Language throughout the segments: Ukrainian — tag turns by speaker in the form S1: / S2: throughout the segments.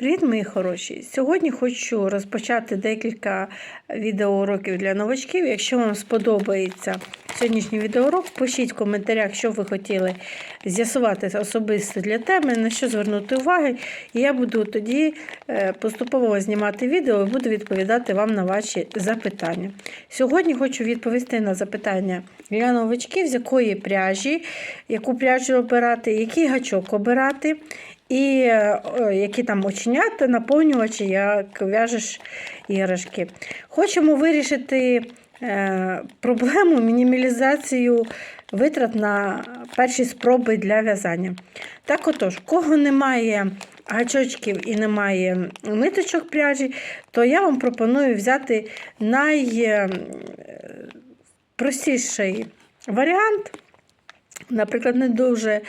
S1: Привіт, мої хороші! Сьогодні хочу розпочати декілька відеоуроків для новачків. Якщо вам сподобається сьогоднішній відеоурок, пишіть в коментарях, що ви хотіли з'ясувати особисто для теми, на що звернути увагу. І я буду тоді е, поступово знімати відео і буду відповідати вам на ваші запитання. Сьогодні хочу відповісти на запитання для новачків, з якої пряжі, яку пряжу обирати, який гачок обирати. І е, які там оченята, наповнювачі, як в'яжеш іграшки. Хочемо вирішити е, проблему мінімалізацію витрат на перші спроби для в'язання. Так отож, кого немає гачочків і немає ниточок пряжі, то я вам пропоную взяти найпростіший варіант. Наприклад, не дуже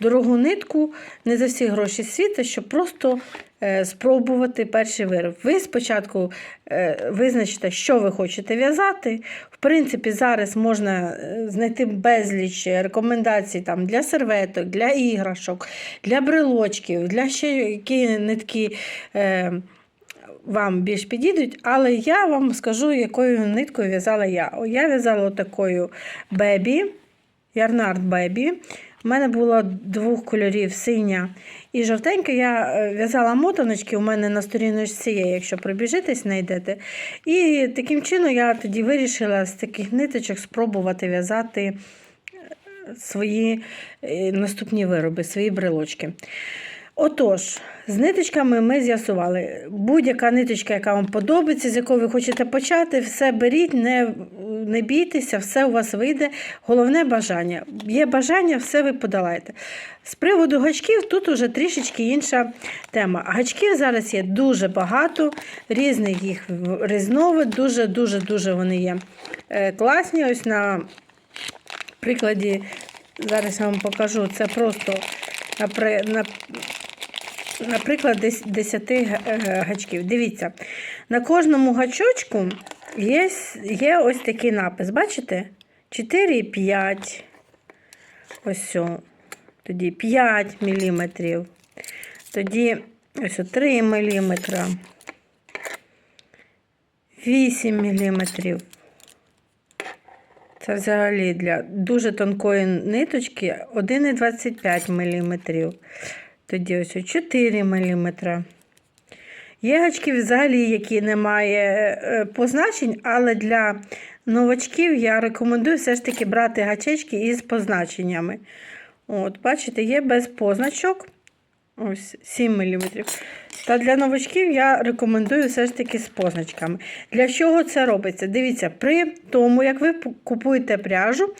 S1: дорогу нитку, не за всі гроші світу, щоб просто е, спробувати перший вироб. Ви спочатку е, визначите, що ви хочете в'язати. В принципі, зараз можна е, знайти безліч рекомендацій там, для серветок, для іграшок, для брелочків, для ще які нитки. Вам більш підійдуть, але я вам скажу, якою ниткою в'язала я. Я в'язала такою бебі. Ярнард Бебі. У мене було двох кольорів синя і жовтенька. Я е, в'язала мотаночки, у мене на сторіночці є, якщо пробіжитись, знайдете. І таким чином я тоді вирішила з таких ниточок спробувати в'язати е, свої е, наступні вироби, свої брелочки. Отож, з ниточками ми з'ясували. Будь-яка ниточка, яка вам подобається, з якої ви хочете почати, все беріть, не не бійтеся, все у вас вийде. Головне бажання. Є бажання, все ви подолаєте. З приводу гачків, тут уже трішечки інша тема. Гачків зараз є дуже багато, різних їх різновид, дуже-дуже дуже вони є е, класні. Ось на прикладі, зараз я вам покажу, це просто на наприклад, 10 гачків. Дивіться, на кожному гачочку є є ось такий напис. Бачите? 4 5. Ось. Тоді 5 мм. Тоді ось 3 мм. 8 мм. Це взагалі для дуже тонкої ниточки 1,25 мм. Тоді ось 4 мм. Є гачки взагалі, які немає е, позначень, але для новачків я рекомендую все ж таки брати гачечки із позначеннями. От, Бачите, є без позначок. Ось 7 мм. Та для новачків я рекомендую все ж таки з позначками. Для чого це робиться? Дивіться, при тому, як ви купуєте пряжу,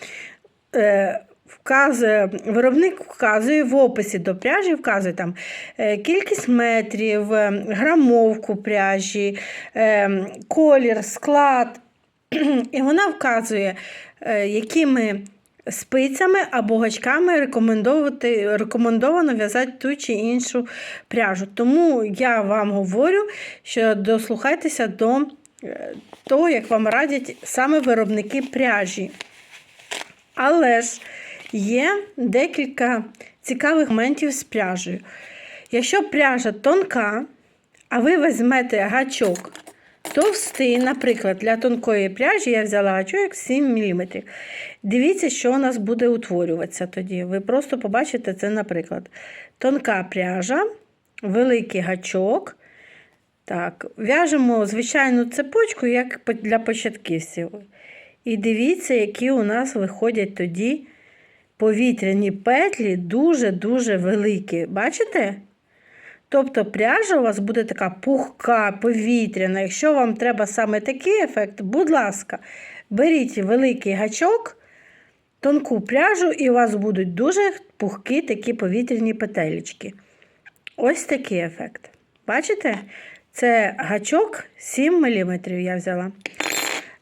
S1: е, вказує, виробник вказує в описі до пряжі, вказує там е, кількість метрів, е, грамовку пряжі, е, колір, склад. І вона вказує, якими спицями або гачками рекомендовано в'язати ту чи іншу пряжу. Тому я вам говорю, що дослухайтеся до того, як вам радять саме виробники пряжі. Але ж є декілька цікавих моментів з пряжею. Якщо пряжа тонка, а ви візьмете гачок товстий, наприклад, для тонкої пряжі я взяла гачок 7 мм. Дивіться, що у нас буде утворюватися тоді. Ви просто побачите це, наприклад. Тонка пряжа, великий гачок. Так, В'яжемо звичайну цепочку, як для початківців. І дивіться, які у нас виходять тоді повітряні петлі дуже-дуже великі. Бачите? Тобто пряжа у вас буде така пухка, повітряна. Якщо вам треба саме такий ефект, будь ласка, беріть великий гачок, тонку пряжу, і у вас будуть дуже пухкі такі повітряні петелечки. Ось такий ефект. Бачите? Це гачок 7 мм я взяла.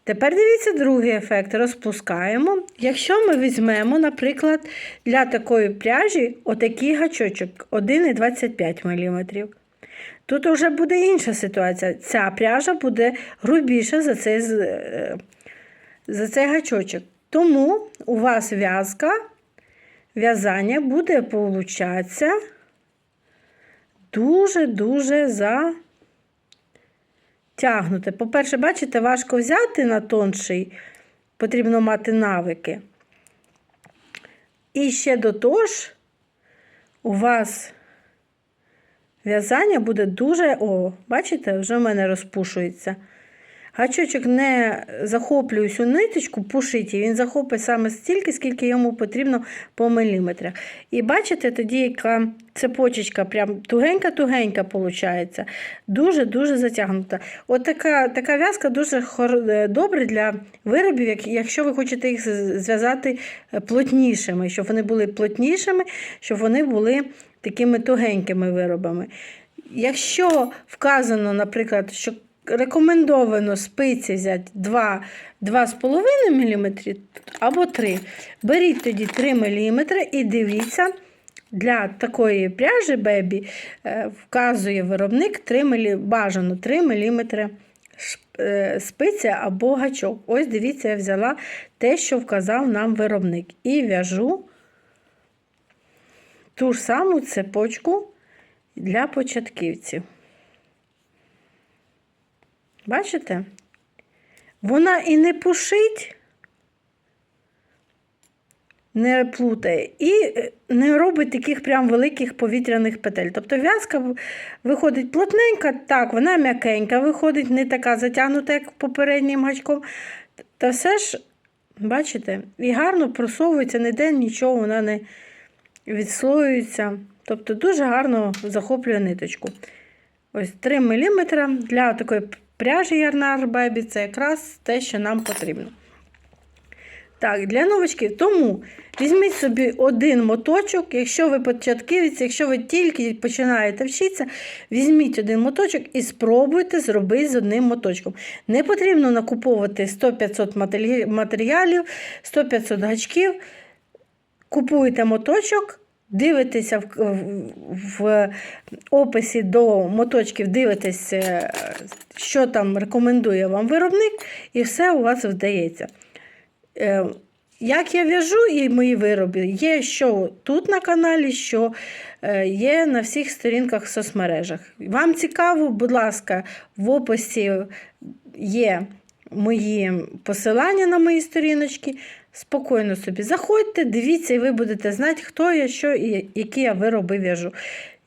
S1: Тепер дивіться другий ефект. Розпускаємо. Якщо ми візьмемо, наприклад, для такої пряжі отакий гачочок 1,25 мм. Тут вже буде інша ситуація. Ця пряжа буде грубіша за цей е, за цей гачочок. Тому у вас в'язка, в'язання буде получатися дуже-дуже затягнуте. По-перше, бачите, важко взяти на тонший, потрібно мати навики. І ще до того ж, у вас в'язання буде дуже. О, бачите, вже в мене розпушується. Гачочок не захоплює всю ниточку, пушить її, він захопить саме стільки, скільки йому потрібно по міліметрах. І бачите, тоді яка цепочечка прям тугенька-тугенька виходить. Дуже-дуже затягнута. От така, така в'язка дуже е, добре для виробів, якщо ви хочете їх зв'язати е, плотнішими, щоб вони були плотнішими, щоб вони були такими тугенькими виробами. Якщо вказано, наприклад, що рекомендовано спиці взяти 2, 2,5 мм або 3, беріть тоді 3 мм і дивіться, для такої пряжі бебі е, вказує виробник 3 мілі... бажано 3 мм спиці або гачок. Ось дивіться, я взяла те, що вказав нам виробник. І в'яжу ту ж саму цепочку для початківців. Бачите? Вона і не пушить, не плутає, і е, не робить таких прям великих повітряних петель. Тобто в'язка виходить плотненька, так, вона м'якенька виходить, не така затягнута, як попереднім гачком. Та все ж, бачите, і гарно просовується, ніде нічого вона не відслоюється. Тобто дуже гарно захоплює ниточку. Ось 3 мм для такої пряжі Ярнар Бебі це якраз те, що нам потрібно. Так, для новачків. Тому візьміть собі один моточок, якщо ви початківець, якщо ви тільки починаєте вчитися, візьміть один моточок і спробуйте зробити з одним моточком. Не потрібно накуповувати 100-500 матеріалів, 100-500 гачків. Купуєте моточок, дивитеся в, в, в описі до моточків, дивитесь, е, що там рекомендує вам виробник, і все у вас вдається. Е, Як я в'яжу і мої вироби, є що тут на каналі, що е, є на всіх сторінках в соцмережах. Вам цікаво, будь ласка, в описі є мої посилання на мої сторіночки. Спокійно собі заходьте, дивіться, і ви будете знати, хто я, що і які я вироби в'яжу.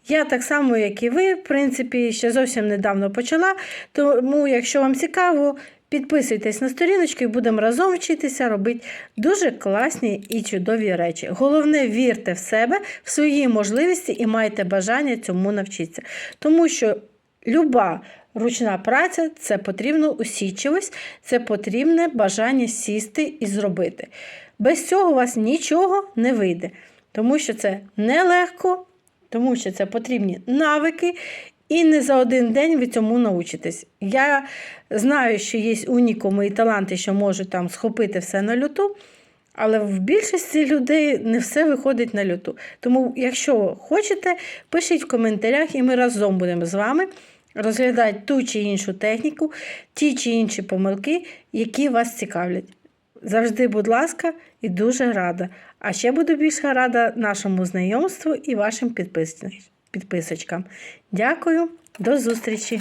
S1: Я так само, як і ви, в принципі, ще зовсім недавно почала. Тому, якщо вам цікаво, підписуйтесь на сторіночку і будемо разом вчитися робити дуже класні і чудові речі. Головне, вірте в себе, в свої можливості і майте бажання цьому навчитися. Тому що люба ручна праця це потрібно усічивість, це потрібне бажання сісти і зробити. Без цього у вас нічого не вийде, тому що це нелегко, тому що це потрібні навики, і не за один день ви цьому научитесь. Я знаю, що є унікуми і таланти, що можуть там схопити все на люту. Але в більшості людей не все виходить на люту. Тому, якщо хочете, пишіть в коментарях, і ми разом будемо з вами розглядати ту чи іншу техніку, ті чи інші помилки, які вас цікавлять. Завжди, будь ласка, і дуже рада. А ще буду більше рада нашому знайомству і вашим підписочкам. Дякую, до зустрічі!